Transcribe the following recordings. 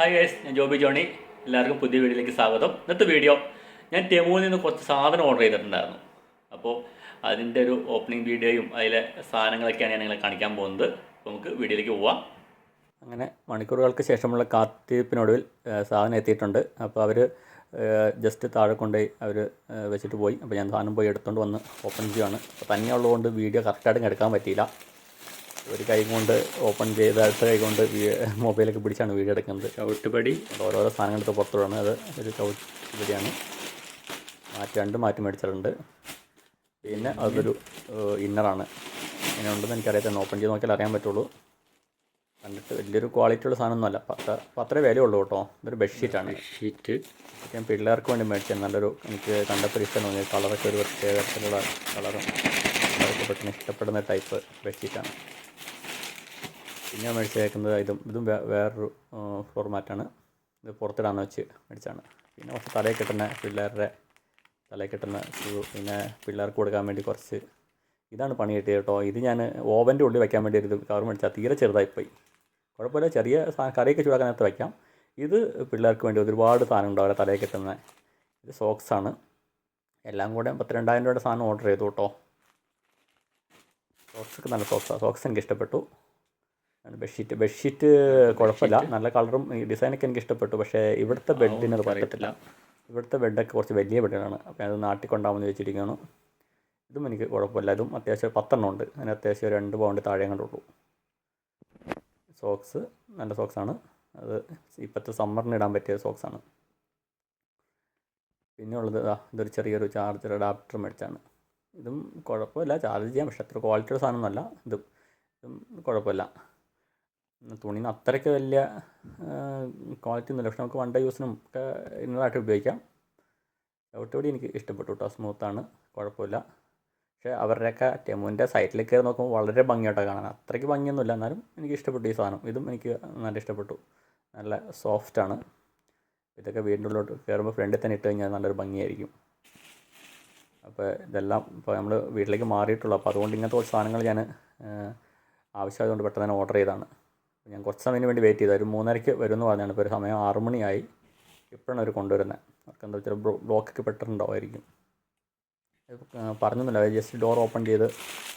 Hi guys ഞാൻ Joby Johnny. എല്ലാവർക്കും പുതിയ വീഡിയോയിലേക്ക് സ്വാഗതം. ഇന്നത്തെ വീഡിയോ ഞാൻ ടെമുവിൽ നിന്ന് കുറച്ച് സാധനം ഓർഡർ ചെയ്തിട്ടുണ്ടായിരുന്നു. അപ്പോൾ അതിന്റെ ഒരു ഓപ്പണിംഗ് വീഡിയോയും അതിലെ സാധനങ്ങളൊക്കെയാണ് ഞാൻ നിങ്ങളെ കാണിക്കാൻ പോകുന്നത്. നമുക്ക് വീഡിയോയിലേക്ക് പോവാം. അങ്ങനെ മണിക്കൂറുകൾക്ക് ശേഷമുള്ള കാത്തിരിപ്പിനൊടുവിൽ സാധനം എത്തിയിട്ടുണ്ട്. അപ്പോൾ അവർ ജസ്റ്റ് താഴെ കൊണ്ടുപോയി അവർ വെച്ചിട്ട് പോയി. അപ്പോൾ ഞാൻ സാധനം പോയി എടുത്തുകൊണ്ട് വന്ന് ഓപ്പൺ ചെയ്യുകയാണ് അപ്പോൾ തന്നെ ഉള്ളതുകൊണ്ട് വീഡിയോ കറക്റ്റായിട്ട് എടുക്കാൻ പറ്റിയില്ല. ഒരു കൈ കൊണ്ട് ഓപ്പൺ ചെയ്ത് അടുത്ത കൈ കൊണ്ട് മൊബൈലൊക്കെ പിടിച്ചാണ് വീഡിയോ എടുക്കുന്നത്. ചവിട്ടുപടി. ഓരോരോ സാധനങ്ങളൊക്കെ പുറത്തുവിടാണ് അത് ഒരു ചവിട്ടുപടിയാണ്. മാറ്റി രണ്ട് മാറ്റി മേടിച്ചിട്ടുണ്ട്. പിന്നെ അതൊരു ഇന്നറാണ് ഇങ്ങനെ ഉണ്ടെന്ന് എനിക്കറിയാത്ത ഓപ്പൺ ചെയ്ത് നോക്കിയാൽ അറിയാൻ പറ്റുള്ളൂ. കണ്ടിട്ട് വലിയൊരു ക്വാളിറ്റി ഉള്ള സാധനമൊന്നുമല്ല. പത്ത് അത്രേ വിലയുള്ളൂ കേട്ടോ. ഇതൊരു ബെഡ്ഷീറ്റാണ് ഷീറ്റ് ഞാൻ പിള്ളേർക്ക് വേണ്ടി മേടിച്ചത് നല്ലൊരു എനിക്ക് കണ്ടപ്പോൾ ഇഷ്ടം തോന്നി കളറൊക്കെ ഒരു പ്രത്യേകത്തിലുള്ള കളറും പിള്ളേർക്ക് പെട്ടെന്ന് ഇഷ്ടപ്പെടുന്ന ടൈപ്പ് ബെഡ്ഷീറ്റാണ് പിന്നെ മേടിച്ചേക്കുന്നത് ഇതും ഇതും വേറൊരു ഫോർമാറ്റാണ് ഇത് പുറത്തിടാന്ന് വെച്ച് മേടിച്ചാണ് പിന്നെ കുറച്ച് തലയിൽ കിട്ടുന്ന പിള്ളേരുടെ തലയിൽ കിട്ടുന്ന ഷൂ പിന്നെ പിള്ളേർക്ക് കൊടുക്കാൻ വേണ്ടി കുറച്ച് ഇതാണ് പണി കിട്ടിയത് കേട്ടോ. ഇത് ഞാൻ ഓവന്റെ ഉള്ളിൽ വെക്കാൻ വേണ്ടി ഒരു കവർ മേടിച്ചാൽ തീരെ ചെറുതായിപ്പോയി. കുഴപ്പമില്ല ചെറിയ കറിയൊക്കെ ചൂടാക്കാൻ നേരത്ത് വയ്ക്കാം ഇത് പിള്ളേർക്ക് വേണ്ടി ഒരുപാട് സാധനം ഉണ്ടാവും അവരെ തലയിൽ കിട്ടുന്ന. ഇത് സോക്സാണ് എല്ലാം കൂടെ പത്തിരണ്ടായിരം രൂപയുടെ സാധനം ഓർഡർ ചെയ്തു കേട്ടോ. സോക്സൊക്കെ നല്ല സോക്സാണ് സോക്സ് എനിക്ക് ഇഷ്ടപ്പെട്ടു. ബെഡ്ഷീറ്റ്. ബെഡ്ഷീറ്റ് കുഴപ്പമില്ല. നല്ല കളറും ഡിസൈനൊക്കെ എനിക്ക് ഇഷ്ടപ്പെട്ടു. പക്ഷേ ഇവിടുത്തെ ബെഡിന് അത് പറ്റത്തില്ല. ഇവിടുത്തെ ബെഡൊക്കെ കുറച്ച് വലിയ ബെഡാണ്. അപ്പോൾ അത് നാട്ടിൽ കൊണ്ടാമെന്ന് വെച്ചിരിക്കുകയാണ് ഇതും എനിക്ക് കുഴപ്പമില്ല. ഇതും അത്യാവശ്യം പത്തെണ്ണം ഉണ്ട്. അതിന് അത്യാവശ്യം ഒരു രണ്ട് പൗണ്ട് താഴെ കണ്ടുള്ളൂ സോക്സ് നല്ല സോക്സാണ്. അത് ഇപ്പോഴത്തെ സമ്മറിന് ഇടാൻ പറ്റിയ സോക്സാണ്. പിന്നെ ഉള്ളത് ഇതൊരു ചെറിയൊരു ചാർജർ അഡാപ്റ്റർ മേടിച്ചാണ്. ഇതും കുഴപ്പമില്ല. ചാർജ് ചെയ്യാം. പക്ഷേ അത്ര ക്വാളിറ്റിയുടെ സാധനമൊന്നുമല്ല. ഇതും ഇതും കുഴപ്പമില്ല. തുണിന് അത്രയ്ക്ക് വലിയ ക്വാളിറ്റി ഒന്നുമില്ല. പക്ഷെ നമുക്ക് വൺ ഡേ യൂസിനും ഒക്കെ ഇന്നതായിട്ട് ഉപയോഗിക്കാം. ചവിട്ടുപടി എനിക്ക് ഇഷ്ടപ്പെട്ടു കേട്ടോ സ്മൂത്താണ് കുഴപ്പമില്ല. പക്ഷേ അവരുടെയൊക്കെ ടെമുവിന്റെ സൈറ്റിൽ കയറി നോക്കുമ്പോൾ വളരെ ഭംഗിയായിട്ടാണ് കാണാൻ. അത്രയ്ക്ക് ഭംഗിയൊന്നുമില്ല. എന്നാലും എനിക്ക് ഇഷ്ടപ്പെട്ടു ഈ സാധനം. ഇതും എനിക്ക് നല്ല ഇഷ്ടപ്പെട്ടു. നല്ല സോഫ്റ്റാണ് ഇതൊക്കെ വീടിന്റെ ഉള്ളിലോട്ട് കയറുമ്പോൾ ഫ്രണ്ടിൽ തന്നെ ഇട്ട് കഴിഞ്ഞാൽ നല്ലൊരു ഭംഗിയായിരിക്കും. അപ്പോൾ ഇതെല്ലാം ഇപ്പോൾ നമ്മൾ വീട്ടിലേക്ക് മാറിയിട്ടുള്ളൂ. അപ്പോൾ അതുകൊണ്ട് ഇങ്ങനത്തെ കുറച്ച് സാധനങ്ങൾ ഞാൻ ആവശ്യമായതുകൊണ്ട് പെട്ടെന്ന് തന്നെ ഓർഡർ ചെയ്തതാണ്. ഞാൻ കുറച്ച് സമയത്തിന് വേണ്ടി വെയിറ്റ് ചെയ്തു. ഒരു മൂന്നരയ്ക്ക് വരുമെന്ന് പറഞ്ഞാണ് ഇപ്പോൾ ഒരു സമയം ആറ് മണിയായി. ഇപ്പോഴാണ് അവർ കൊണ്ടുവരുന്നത് അവർക്ക് എന്താ വെച്ചാൽ ബ്ലോക്കൊക്കെ പെട്ടിട്ടുണ്ടാവുമായിരിക്കും. പറഞ്ഞൊന്നുമില്ല ജസ്റ്റ് ഡോർ ഓപ്പൺ ചെയ്ത്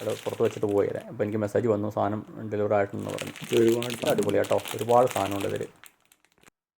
അത് പുറത്ത് വെച്ചിട്ട് പോയത് അപ്പോൾ എനിക്ക് മെസ്സേജ് വന്നു സാധനം ഡെലിവറി ആയിട്ടുണ്ടെന്ന് പറഞ്ഞു. ഒരുപാട് അടിപൊളി കേട്ടോ. ഒരുപാട് സാധനമുണ്ട് ഇതിൽ